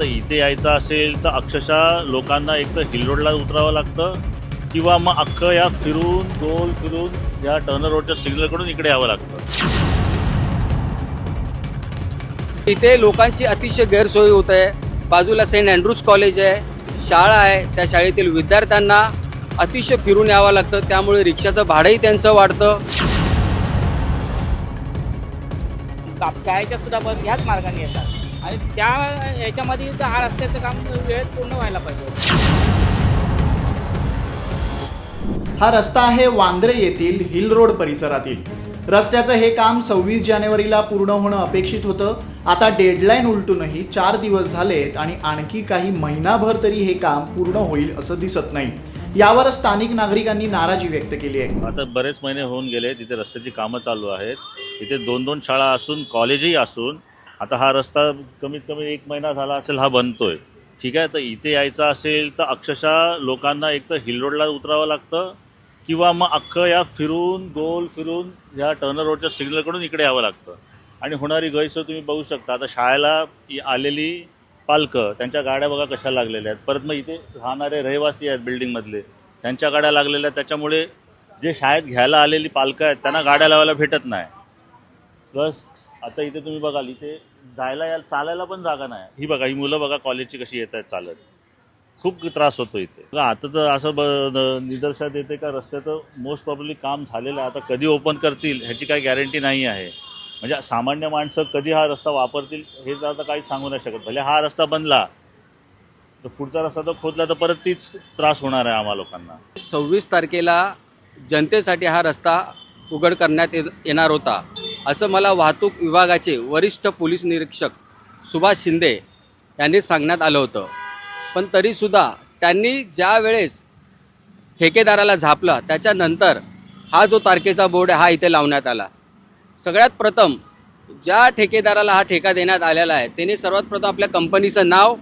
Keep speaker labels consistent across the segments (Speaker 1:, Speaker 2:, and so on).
Speaker 1: तर इथे यायचं असेल तर अक्षरशः लोकांना एक तर हिल रोडला उतरावं लागतं किंवा मग अख्खं या फिरून गोल फिरून या टर्नर रोडच्या सिग्नलकडून इकडे यावं लागतं.
Speaker 2: इथे लोकांची अतिशय गैरसोय होत आहे. बाजूला सेंट अँड्रूज कॉलेज आहे शाळा आहे त्या शाळेतील विद्यार्थ्यांना अतिशय फिरून यावं लागतं त्यामुळे रिक्षाचं भाडंही त्यांचं वाढतं.
Speaker 3: शाळेच्या सुद्धा बस ह्याच मार्गाने येतात. आणि त्या ह्याच्यामध्ये तर हा रस्त्याचं काम वेळेत पूर्ण व्हायला पाहिजे.
Speaker 4: हा रस्ता आहे वांद्रे येथील हिल रोड परिसरातील. रस्त्याचं हे काम सव्वीस जानेवारीला पूर्ण होणं अपेक्षित होतं. आता डेडलाईन उलटूनही चार दिवस झालेत आणि आणखी काही महिनाभर तरी हे काम पूर्ण होईल असं दिसत नाही. यावर स्थानिक नागरिकांनी नाराजी व्यक्त केली आहे.
Speaker 1: आता बरेच महिने होऊन गेले तिथे रस्त्याची कामं चालू आहेत. इथे दोन दोन शाळा असून कॉलेजही असून आता हा रस्ता कमीत कमी एक महिना झाला असेल हा बनतोय. ठीक आहे? तर इथे यायचं असेल तर अक्षरशः लोकांना एक तर हिल रोडला उतरावं लागतं किंवा मग अख्खं या फिरून गोल फिरून या टर्नर रोडच्या सिग्नलकडून इकडे यावं लागतं. आणि होणारी गैरसोय तुम्ही बघू शकता. आता शाळेला आलेली पालकं त्यांच्या गाड्या बघा कशा लागलेल्या आहेत. परत मग इथे राहणारे रहिवासी आहेत बिल्डिंगमधले. त्यांच्या गाड्या लागलेल्या आहेत. त्याच्यामुळे जे शाळेत घ्यायला आलेली पालकं आहेत त्यांना गाड्या लावायला भेटत नाही. प्लस आता इथे तुम्ही बघाल इथे जायला या चालायला पण जागा नाही. ही बघा ही मुलं बघा कॉलेजची कशी येत आहेत चालत. खूप त्रास होतो इथे. बघा, आता तर असं ब न- निदर्शनात येते का रस्त्याचं मोस्ट प्रॉब्ली काम झालेलं आहे. आता कधी ओपन करतील ह्याची काही गॅरंटी नाही आहे. म्हणजे सामान्य माणसं कधी हा रस्ता वापरतील हे तर आता काहीच सांगू नाही शकत. भले हा रस्ता बनला तर पुढचा रस्ता तर खोदला तर परत तीच त्रास होणार आहे आम्हा लोकांना.
Speaker 2: सव्वीस तारखेला जनतेसाठी हा रस्ता उघड करण्यात ये- येणार होता. असं मला वाहतूक विभागाचे वरिष्ठ पोलीस निरीक्षक सुभाष शिंदे यांनी सांगण्यात आलं होतं. पण तरीसुद्धा त्यांनी ज्या वेळेस ठेकेदाराला झापला त्याच्यानंतर हा जो तारखेचा बोर्ड आहे हा इथे लावण्यात आला. सगळ्यात प्रथम ज्या ठेकेदाराला हा ठेका देण्यात आलेला आहे त्याने सर्वात प्रथम आपल्या कंपनीचं नाव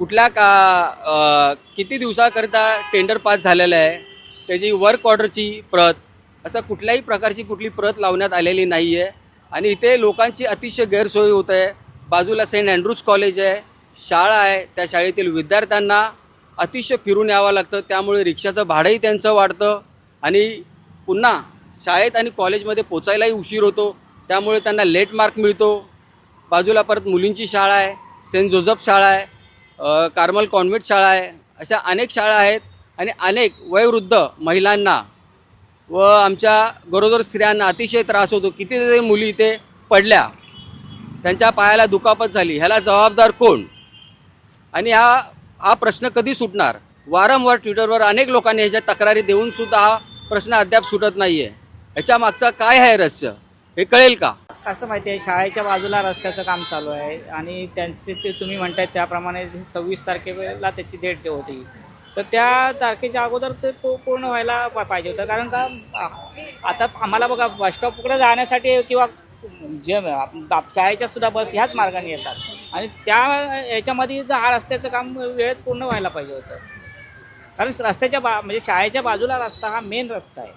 Speaker 2: कुठल्या का किती दिवसाकरिता टेंडर पास झालेलं आहे त्याची वर्क ऑर्डरची प्रत असं कुठल्याही प्रकारची कुठली प्रत लावण्यात आलेली नाही आहे आणि इथे लोकांची अतिशय गैरसोय होत आहे. बाजूला सेंट अँड्रूज कॉलेज आहे शाळा आहे त्या शाळेतील विद्यार्थ्यांना अतिशय फिरून यावं लागतं. त्यामुळे रिक्षाचं भाडंही त्यांचं वाढतं आणि पुन्हा शाळेत आणि कॉलेजमध्ये पोचायलाही उशीर होतो. त्यामुळे त्यांना लेट मार्क मिळतो. बाजूला परत मुलींची शाळा आहे सेंट जोझफ शाळा आहे कार्मल कॉन्व्हेंट शाळा आहे अशा अनेक शाळा आहेत. आणि अनेक वयोवृद्ध महिलांना व आमच्या गरोदर स्त्रियांना अतिशय त्रास होतो. कितीतरी मुली इथे पडल्या. त्यांच्या पायाला दुखापत झाली. ह्याला जबाबदार कोण? आणि हा हा प्रश्न कधी सुटणार? वारंवार ट्विटरवर अनेक लोकांनी ह्याच्या तक्रारी देऊनसुद्धा हा प्रश्न अद्याप सुटत नाही आहे ह्याच्या मागचं काय आहे रहस्य? हे कळेल का?
Speaker 3: कसं माहिती आहे शाळेच्या बाजूला रस्त्याचं काम चालू आहे आणि त्यांचे ते तुम्ही म्हणताय त्याप्रमाणे सव्वीस तारखेला त्याची डेट जे होती. तर त्या तारखेच्या अगोदर ते पू- पूर्ण व्हायला पाहिजे होतं. कारण का आता आम्हाला बघा बसस्टॉपकडे जाण्यासाठी किंवा जे आप- शाळेच्या सुद्धा बस ह्याच मार्गाने येतात. आणि त्या याच्यामध्ये जर हा रस्त्याचं काम वेळेत पूर्ण व्हायला पाहिजे होतं. कारण रस्त्याच्या बा म्हणजे शाळेच्या बाजूला रस्ता हा मेन रस्ता आहे.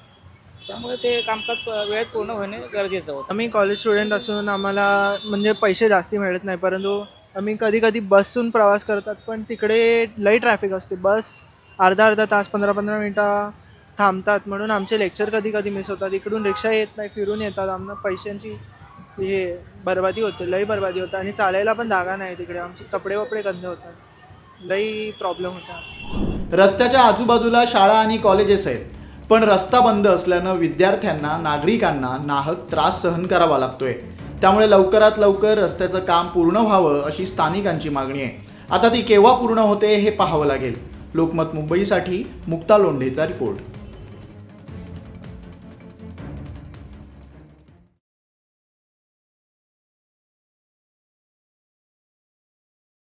Speaker 3: त्यामुळे ते कामकाज वेळेत पूर्ण होणे गरजेचं होतं.
Speaker 5: आम्ही कॉलेज स्टुडंट असून आम्हाला म्हणजे पैसे जास्ती मिळत नाही. परंतु आम्ही कधी कधी बसून प्रवास करतात पण तिकडे लई ट्रॅफिक असते. बस अर्धा अर्धा तास पंधरा पंधरा मिनटं थांबतात. म्हणून आमचे लेक्चर कधी कधी मिस होतात. इकडून रिक्षा येत नाही फिरून येतात. आम्हाला पैशांची हे बरबादी होते लई बरबादी होतं. आणि चालायला पण जागा नाही तिकडे. आमचे कपडे वपडे गंध होतात. लई प्रॉब्लेम होता
Speaker 4: रस्त्याच्या आजूबाजूला शाळा आणि कॉलेजेस आहेत. पण रस्ता बंद असल्यानं विद्यार्थ्यांना नागरिकांना नाहक त्रास सहन करावा लागतोय. त्यामुळे लवकरात लवकर रस्त्याचं काम पूर्ण व्हावं अशी स्थानिकांची मागणी आहे. आता ती केव्हा पूर्ण होते हे पाहावं लागेल. लोकमत मुंबईसाठी मुक्ता लोंढेचा रिपोर्ट.